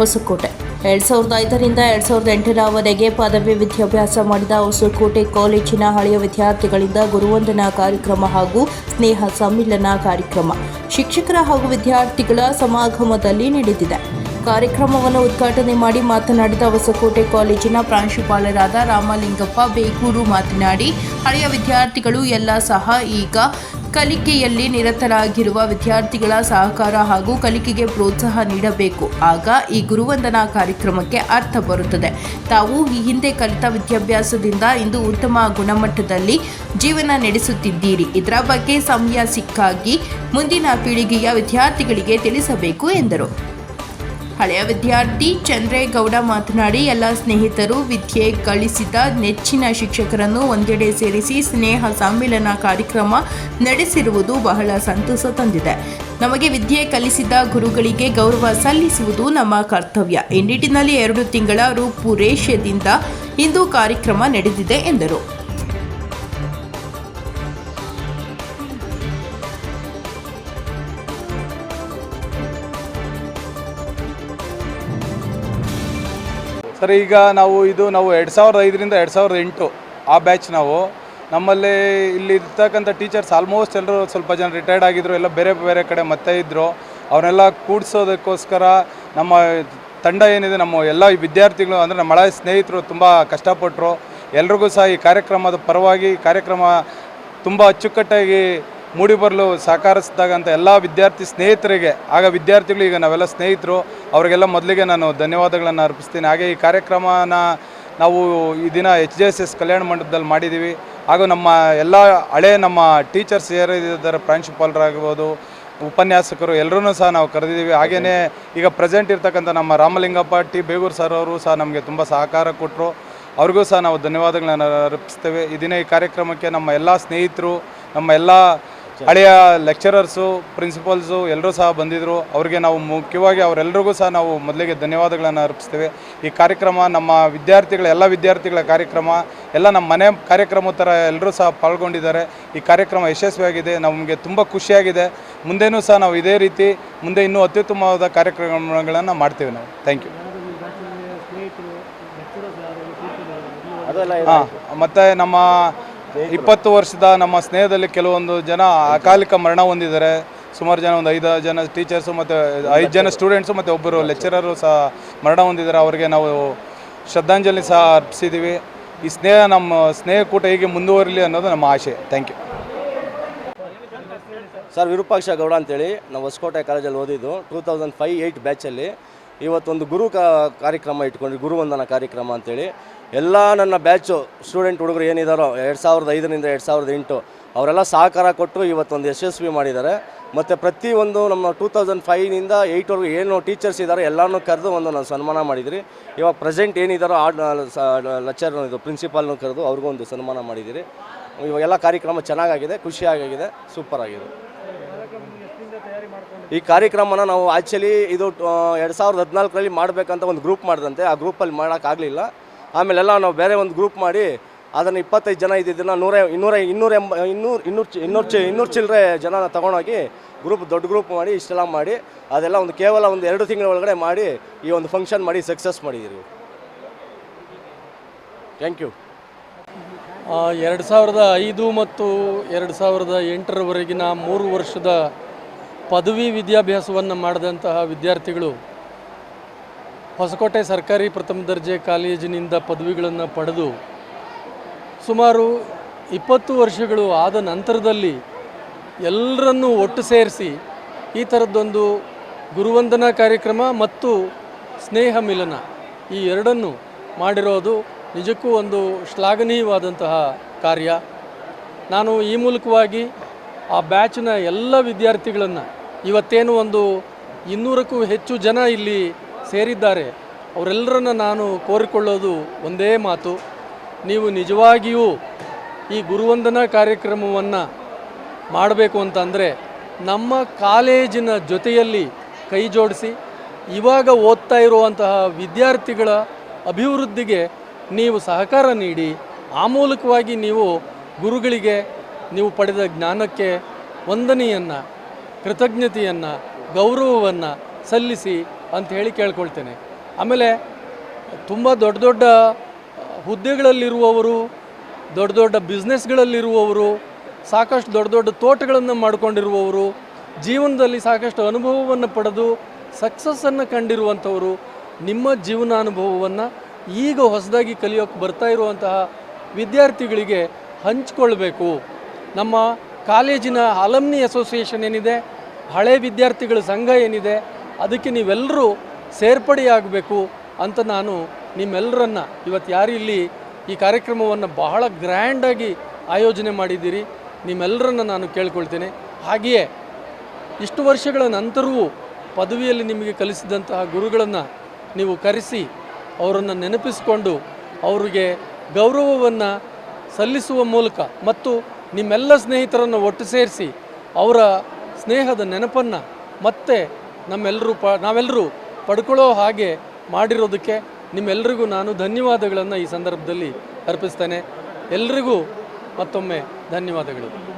ಹೊಸಕೋಟೆ. ಎರಡ್ ಸಾವಿರದ ಐದರಿಂದ ಎರಡ್ ಸಾವಿರದ ಎಂಟರವರೆಗೆ ಪದವಿ ವಿದ್ಯಾಭ್ಯಾಸ ಮಾಡಿದ ಹೊಸಕೋಟೆ ಕಾಲೇಜಿನ ಹಳೆಯ ವಿದ್ಯಾರ್ಥಿಗಳಿಂದ ಗುರುವಂದನಾ ಕಾರ್ಯಕ್ರಮ ಹಾಗೂ ಸ್ನೇಹ ಸಮ್ಮಿಲನ ಕಾರ್ಯಕ್ರಮ ಶಿಕ್ಷಕರ ಹಾಗೂ ವಿದ್ಯಾರ್ಥಿಗಳ ಸಮಾಗಮದಲ್ಲಿ ನಡೆದಿದೆ. ಕಾರ್ಯಕ್ರಮವನ್ನು ಉದ್ಘಾಟನೆ ಮಾಡಿ ಮಾತನಾಡಿದ ಹೊಸಕೋಟೆ ಕಾಲೇಜಿನ ಪ್ರಾಂಶುಪಾಲರಾದ ರಾಮಲಿಂಗಪ್ಪ ಬೇಗೂರು ಮಾತನಾಡಿ, ಹಳೆಯ ವಿದ್ಯಾರ್ಥಿಗಳು ಎಲ್ಲ ಸಹ ಈಗ ಕಲಿಕೆಯಲ್ಲಿ ನಿರತರಾಗಿರುವ ವಿದ್ಯಾರ್ಥಿಗಳ ಸಹಕಾರ ಹಾಗೂ ಕಲಿಕೆಗೆ ಪ್ರೋತ್ಸಾಹ ನೀಡಬೇಕು. ಆಗ ಈ ಗುರುವಂದನಾ ಕಾರ್ಯಕ್ರಮಕ್ಕೆ ಅರ್ಥ ಬರುತ್ತದೆ. ತಾವು ಈ ಹಿಂದೆ ಕಲಿತ ವಿದ್ಯಾಭ್ಯಾಸದಿಂದ ಇಂದು ಉತ್ತಮ ಗುಣಮಟ್ಟದಲ್ಲಿ ಜೀವನ ನಡೆಸುತ್ತಿದ್ದೀರಿ. ಇದರ ಬಗ್ಗೆ ಸಮಯ ಸಿಕ್ಕಾಗಿ ಮುಂದಿನ ಪೀಳಿಗೆಯ ವಿದ್ಯಾರ್ಥಿಗಳಿಗೆ ತಿಳಿಸಬೇಕು ಎಂದರು. ಹಳೆಯ ವಿದ್ಯಾರ್ಥಿ ಚಂದ್ರೇಗೌಡ ಮಾತನಾಡಿ, ಎಲ್ಲ ಸ್ನೇಹಿತರು ವಿದ್ಯೆ ಗಳಿಸಿದ ನೆಚ್ಚಿನ ಶಿಕ್ಷಕರನ್ನು ಒಂದೆಡೆ ಸೇರಿಸಿ ಸ್ನೇಹ ಸಮ್ಮಿಲನ ಕಾರ್ಯಕ್ರಮ ನಡೆಸಿರುವುದು ಬಹಳ ಸಂತಸ ತಂದಿದೆ. ನಮಗೆ ವಿದ್ಯೆ ಕಲಿಸಿದ ಗುರುಗಳಿಗೆ ಗೌರವ ಸಲ್ಲಿಸುವುದು ನಮ್ಮ ಕರ್ತವ್ಯ. ಈ ನಿಟ್ಟಿನಲ್ಲಿ ಎರಡು ತಿಂಗಳ ರೂಪುರೇಷದಿಂದ ಇಂದು ಕಾರ್ಯಕ್ರಮ ನಡೆದಿದೆ ಎಂದರು. ಸರ್, ಈಗ ನಾವು ಇದು ನಾವು ಎರಡು ಸಾವಿರದ ಐದರಿಂದ ಎರಡು ಸಾವಿರದ ಎಂಟು ಆ ಬ್ಯಾಚ್ ನಾವು. ನಮ್ಮಲ್ಲಿ ಇಲ್ಲಿ ಇರ್ತಕ್ಕಂಥ ಟೀಚರ್ಸ್ ಆಲ್ಮೋಸ್ಟ್ ಎಲ್ಲರೂ ಸ್ವಲ್ಪ ಜನ ರಿಟೈರ್ಡ್ ಆಗಿದ್ರು, ಎಲ್ಲ ಬೇರೆ ಬೇರೆ ಕಡೆ ಮತ್ತೆ ಇದ್ದರು ಅವನ್ನೆಲ್ಲ ಕೂಡಿಸೋದಕ್ಕೋಸ್ಕರ ನಮ್ಮ ತಂಡ ಏನಿದೆ, ನಮ್ಮ ಎಲ್ಲ ವಿದ್ಯಾರ್ಥಿಗಳು ಅಂದರೆ ನಮ್ಮ ಸ್ನೇಹಿತರು ತುಂಬ ಕಷ್ಟಪಟ್ಟರು ಎಲ್ರಿಗೂ ಸಹ ಈ ಕಾರ್ಯಕ್ರಮದ ಪರವಾಗಿ ಕಾರ್ಯಕ್ರಮ ತುಂಬ ಅಚ್ಚುಕಟ್ಟಾಗಿ ಮೂಡಿಬರಲು ಸಹಕರಿಸಿದಾಗಂತ ಎಲ್ಲ ವಿದ್ಯಾರ್ಥಿ ಸ್ನೇಹಿತರಿಗೆ, ಆಗ ವಿದ್ಯಾರ್ಥಿಗಳು ಈಗ ನಾವೆಲ್ಲ ಸ್ನೇಹಿತರು. ಅವರಿಗೆಲ್ಲ ಮೊದಲಿಗೆ ನಾನು ಧನ್ಯವಾದಗಳನ್ನು ಅರ್ಪಿಸ್ತೀನಿ. ಹಾಗೆ ಈ ಕಾರ್ಯಕ್ರಮನ ನಾವು ಈ ದಿನ ಎಚ್ ಜೆ ಎಸ್ ಎಸ್ ಕಲ್ಯಾಣ ಮಂಟಪದಲ್ಲಿ ಮಾಡಿದ್ದೀವಿ. ಹಾಗೂ ನಮ್ಮ ಎಲ್ಲ ಹಳೆ ನಮ್ಮ ಟೀಚರ್ಸ್ ಯಾರಿದ್ದಾರೆ ಪ್ರಾಂಶುಪಾಲರಾಗ್ಬೋದು ಉಪನ್ಯಾಸಕರು ಎಲ್ಲರೂ ಸಹ ನಾವು ಕರೆದಿದ್ದೀವಿ. ಹಾಗೆಯೇ ಈಗ ಪ್ರೆಸೆಂಟ್ ಇರ್ತಕ್ಕಂಥ ನಮ್ಮ ರಾಮಲಿಂಗಪ್ಪ ಟಿ. ಬೇಗೂರು ಸರ್ ಅವರು ಸಹ ನಮಗೆ ತುಂಬ ಸಹಕಾರ ಕೊಟ್ಟರು ಅವ್ರಿಗೂ ಸಹ ನಾವು ಧನ್ಯವಾದಗಳನ್ನು ಅರ್ಪಿಸ್ತೇವೆ. ಈ ದಿನ ಈ ಕಾರ್ಯಕ್ರಮಕ್ಕೆ ನಮ್ಮ ಎಲ್ಲ ಸ್ನೇಹಿತರು, ನಮ್ಮ ಎಲ್ಲ ಹಳೆಯ ಲೆಕ್ಚರರ್ಸು ಪ್ರಿನ್ಸಿಪಲ್ಸು ಎಲ್ಲರೂ ಸಹ ಬಂದಿದ್ದರು ಅವರಿಗೆ ನಾವು ಮುಖ್ಯವಾಗಿ ಅವರೆಲ್ಲರಿಗೂ ಸಹ ನಾವು ಮೊದಲಿಗೆ ಧನ್ಯವಾದಗಳನ್ನು ಅರ್ಪಿಸ್ತೇವೆ. ಈ ಕಾರ್ಯಕ್ರಮ ನಮ್ಮ ವಿದ್ಯಾರ್ಥಿಗಳ ಎಲ್ಲ ವಿದ್ಯಾರ್ಥಿಗಳ ಕಾರ್ಯಕ್ರಮ ಎಲ್ಲ ನಮ್ಮ ಮನೆ ಕಾರ್ಯಕ್ರಮ ಥರ ಎಲ್ಲರೂ ಸಹ ಪಾಲ್ಗೊಂಡಿದ್ದಾರೆ. ಈ ಕಾರ್ಯಕ್ರಮ ಯಶಸ್ವಿಯಾಗಿದೆ ನಮಗೆ ತುಂಬ ಖುಷಿಯಾಗಿದೆ. ಮುಂದೇನೂ ಸಹ ನಾವು ಇದೇ ರೀತಿ ಮುಂದೆ ಇನ್ನೂ ಅತ್ಯುತ್ತಮವಾದ ಕಾರ್ಯಕ್ರಮಗಳನ್ನು ಮಾಡ್ತೇವೆ ನಾವು. ಥ್ಯಾಂಕ್ ಯು ಹಾಂ ಮತ್ತು ನಮ್ಮ ಇಪ್ಪತ್ತು ವರ್ಷದ ನಮ್ಮ ಸ್ನೇಹದಲ್ಲಿ ಕೆಲವೊಂದು ಜನ ಅಕಾಲಿಕ ಮರಣ ಹೊಂದಿದ್ದಾರೆ. ಸುಮಾರು ಜನ ಒಂದು ಐದು ಜನ ಟೀಚರ್ಸು ಮತ್ತು ಐದು ಜನ ಸ್ಟೂಡೆಂಟ್ಸು ಮತ್ತು ಒಬ್ಬರು ಲೆಕ್ಚರರು ಸಹ ಮರಣ ಹೊಂದಿದ್ದಾರೆ. ಅವರಿಗೆ ನಾವು ಶ್ರದ್ಧಾಂಜಲಿ ಸಹ ಅರ್ಪಿಸಿದ್ದೀವಿ. ಈ ಸ್ನೇಹ ನಮ್ಮ ಸ್ನೇಹಕೂಟ ಹೀಗೆ ಮುಂದುವರಲಿ ಅನ್ನೋದು ನಮ್ಮ ಆಶೆ. Thank you sir, Virupaksha Gowda ಅಂತೇಳಿ. ನಾವು ಹೊಸಕೋಟೆ ಕಾಲೇಜಲ್ಲಿ ಓದಿದ್ದು ಟೂ ತೌಸಂಡ್ ಫೈವ್ ಏಯ್ಟ್ ಬ್ಯಾಚಲ್ಲಿ ಇವತ್ತೊಂದು ಗುರು ಕಾರ್ಯಕ್ರಮ ಇಟ್ಕೊಂಡ್ವಿ ಗುರುವಂದನ ಕಾರ್ಯಕ್ರಮ ಅಂತೇಳಿ. ಎಲ್ಲ ನನ್ನ ಬ್ಯಾಚು ಸ್ಟೂಡೆಂಟ್ ಹುಡುಗರು ಏನಿದ್ದಾರೋ ಎರಡು ಸಾವಿರದ ಐದರಿಂದ ಎರಡು ಸಾವಿರದ ಎಂಟು, ಅವರೆಲ್ಲ ಸಹಕಾರ ಕೊಟ್ಟು ಇವತ್ತೊಂದು ಯಶಸ್ವಿ ಮಾಡಿದ್ದಾರೆ. ಮತ್ತು ಪ್ರತಿಯೊಂದು ನಮ್ಮ ಟೂ ತೌಸಂಡ್ ಫೈವ್ನಿಂದ ಏಯ್ಟ್ವರೆಗೂ ಏನು ಟೀಚರ್ಸ್ ಇದ್ದಾರೆ ಎಲ್ಲರನ್ನೂ ಕರೆದು ಒಂದು ನಾನು ಸನ್ಮಾನ ಮಾಡಿದಿರಿ. ಇವಾಗ ಪ್ರೆಸೆಂಟ್ ಏನಿದ್ದಾರೋ ಆ ಲೆಕ್ಚರ್ ಇದು ಪ್ರಿನ್ಸಿಪಾಲ್ನು ಕರೆದು ಅವ್ರಿಗೂ ಒಂದು ಸನ್ಮಾನ ಮಾಡಿದ್ದೀರಿ. ಇವಾಗೆಲ್ಲ ಕಾರ್ಯಕ್ರಮ ಚೆನ್ನಾಗಾಗಿದೆ ಖುಷಿಯಾಗಿದೆ ಸೂಪರ್ ಆಗಿದೆ. ಈ ಕಾರ್ಯಕ್ರಮನ ನಾವು ಆ್ಯಕ್ಚುಲಿ ಇದು ಎರಡು ಸಾವಿರದ ಹದಿನಾಲ್ಕರಲ್ಲಿ ಮಾಡಬೇಕಂತ ಒಂದು ಗ್ರೂಪ್ ಮಾಡಿದಂತೆ. ಆ ಗ್ರೂಪಲ್ಲಿ ಮಾಡೋಕ್ಕಾಗಲಿಲ್ಲ ಆಮೇಲೆಲ್ಲ ನಾವು ಬೇರೆ ಒಂದು ಗ್ರೂಪ್ ಮಾಡಿ ಅದನ್ನು ಇಪ್ಪತ್ತೈದು ಜನ ಇದ್ದಿದ್ದನ್ನು ನೂರ, ಇನ್ನೂರ ಇನ್ನೂರ ಎಂಬ, ಇನ್ನೂರು ಇನ್ನೂರು ಇನ್ನೂರು ಚಿ, ಇನ್ನೂರು ಚಿಲ್ಲರೆ ಜನನ ತಗೊಂಡೋಗಿ ಗ್ರೂಪ್, ದೊಡ್ಡ ಗ್ರೂಪ್ ಮಾಡಿ, ಇಷ್ಟೆಲ್ಲ ಮಾಡಿ, ಅದೆಲ್ಲ ಒಂದು ಕೇವಲ ಒಂದು ಎರಡು ತಿಂಗಳ ಒಳಗಡೆ ಮಾಡಿ ಈ ಒಂದು ಫಂಕ್ಷನ್ ಮಾಡಿ ಸಕ್ಸಸ್ ಮಾಡಿದ್ದೀರಿ. ಥ್ಯಾಂಕ್ ಯು ಎರಡು ಸಾವಿರದ ಐದು ಮತ್ತು ಎರಡು ಸಾವಿರದ ಎಂಟರವರೆಗಿನ ಮೂರು ವರ್ಷದ ಪದವಿ ವಿದ್ಯಾಭ್ಯಾಸವನ್ನು ಮಾಡಿದಂತಹ ವಿದ್ಯಾರ್ಥಿಗಳು ಹೊಸಕೋಟೆ ಸರ್ಕಾರಿ ಪ್ರಥಮ ದರ್ಜೆ ಕಾಲೇಜಿನಿಂದ ಪದವಿಗಳನ್ನು ಪಡೆದು ಸುಮಾರು ಇಪ್ಪತ್ತು ವರ್ಷಗಳು ಆದ ನಂತರದಲ್ಲಿ ಎಲ್ಲರನ್ನೂ ಒಟ್ಟು ಸೇರಿಸಿ ಈ ಥರದ್ದೊಂದು ಗುರುವಂದನಾ ಕಾರ್ಯಕ್ರಮ ಮತ್ತು ಸ್ನೇಹ ಮಿಲನ ಈ ಎರಡನ್ನು ಮಾಡಿರೋದು ನಿಜಕ್ಕೂ ಒಂದು ಶ್ಲಾಘನೀಯವಾದಂತಹ ಕಾರ್ಯ. ನಾನು ಈ ಮೂಲಕವಾಗಿ ಆ ಬ್ಯಾಚ್ನ ಎಲ್ಲ ವಿದ್ಯಾರ್ಥಿಗಳನ್ನು ಇವತ್ತೇನು ಒಂದು ಇನ್ನೂರಕ್ಕೂ ಹೆಚ್ಚು ಜನ ಇಲ್ಲಿ ಸೇರಿದ್ದಾರೆ. ಅವರೆಲ್ಲರನ್ನ ನಾನು ಕೋರಿಕೊಳ್ಳೋದು ಒಂದೇ ಮಾತು. ನೀವು ನಿಜವಾಗಿಯೂ ಈ ಗುರುವಂದನಾ ಕಾರ್ಯಕ್ರಮವನ್ನು ಮಾಡಬೇಕು ಅಂತಂದರೆ ನಮ್ಮ ಕಾಲೇಜಿನ ಜೊತೆಯಲ್ಲಿ ಕೈ ಜೋಡಿಸಿ, ಇವಾಗ ಓದ್ತಾ ಇರುವಂತಹ ವಿದ್ಯಾರ್ಥಿಗಳ ಅಭಿವೃದ್ಧಿಗೆ ನೀವು ಸಹಕಾರ ನೀಡಿ, ಆ ಮೂಲಕವಾಗಿ ನೀವು ಗುರುಗಳಿಗೆ ನೀವು ಪಡೆದ ಜ್ಞಾನಕ್ಕೆ ವಂದನೆಯನ್ನು, ಕೃತಜ್ಞತೆಯನ್ನು, ಗೌರವವನ್ನು ಸಲ್ಲಿಸಿ ಅಂತ ಹೇಳಿ ಕೇಳ್ಕೊಳ್ತೇನೆ. ಆಮೇಲೆ ತುಂಬ ದೊಡ್ಡ ದೊಡ್ಡ ಹುದ್ದೆಗಳಲ್ಲಿರುವವರು, ದೊಡ್ಡ ದೊಡ್ಡ ಬಿಸ್ನೆಸ್ಗಳಲ್ಲಿರುವವರು ಸಾಕಷ್ಟು ದೊಡ್ಡ ದೊಡ್ಡ ತೋಟಗಳನ್ನು ಮಾಡಿಕೊಂಡಿರುವವರು, ಜೀವನದಲ್ಲಿ ಸಾಕಷ್ಟು ಅನುಭವವನ್ನು ಪಡೆದು ಸಕ್ಸಸ್ಸನ್ನು ಕಂಡಿರುವಂಥವರು, ನಿಮ್ಮ ಜೀವನಾನುಭವವನ್ನು ಈಗ ಹೊಸದಾಗಿ ಕಲಿಯೋಕ್ಕೆ ಬರ್ತಾ ಇರುವಂತಹ ವಿದ್ಯಾರ್ಥಿಗಳಿಗೆ ಹಂಚಿಕೊಳ್ಬೇಕು. ನಮ್ಮ ಕಾಲೇಜಿನ ಅಲಮ್ನಿ ಅಸೋಸಿಯೇಷನ್ ಏನಿದೆ, ಹಳೆ ವಿದ್ಯಾರ್ಥಿಗಳ ಸಂಘ ಏನಿದೆ, ಅದಕ್ಕೆ ನೀವೆಲ್ಲರೂ ಸೇರ್ಪಡೆಯಾಗಬೇಕು ಅಂತ ನಾನು ನಿಮ್ಮೆಲ್ಲರನ್ನ ಇವತ್ತು ಯಾರು ಇಲ್ಲಿ ಈ ಕಾರ್ಯಕ್ರಮವನ್ನು ಬಹಳ ಗ್ರ್ಯಾಂಡಾಗಿ ಆಯೋಜನೆ ಮಾಡಿದ್ದೀರಿ, ನಿಮ್ಮೆಲ್ಲರನ್ನ ನಾನು ಕೇಳ್ಕೊಳ್ತೇನೆ. ಹಾಗೆಯೇ ಇಷ್ಟು ವರ್ಷಗಳ ನಂತರವೂ ಪದವಿಯಲ್ಲಿ ನಿಮಗೆ ಕಲಿಸಿದಂತಹ ಗುರುಗಳನ್ನು ನೀವು ಕರೆಸಿ ಅವರನ್ನು ನೆನಪಿಸಿಕೊಂಡು ಅವರಿಗೆ ಗೌರವವನ್ನು ಸಲ್ಲಿಸುವ ಮೂಲಕ ಮತ್ತು ನಿಮ್ಮೆಲ್ಲ ಸ್ನೇಹಿತರನ್ನು ಒಟ್ಟು ಸೇರಿಸಿ ಅವರ ಸ್ನೇಹದ ನೆನಪನ್ನು ಮತ್ತೆ ನಮ್ಮೆಲ್ಲರೂ ಪ ನಾವೆಲ್ಲರೂ ಪಡ್ಕೊಳ್ಳೋ ಹಾಗೆ ಮಾಡಿರೋದಕ್ಕೆ ನಿಮ್ಮೆಲ್ಲರಿಗೂ ನಾನು ಧನ್ಯವಾದಗಳನ್ನು ಈ ಸಂದರ್ಭದಲ್ಲಿ ಅರ್ಪಿಸ್ತೇನೆ. ಎಲ್ರಿಗೂ ಮತ್ತೊಮ್ಮೆ ಧನ್ಯವಾದಗಳು.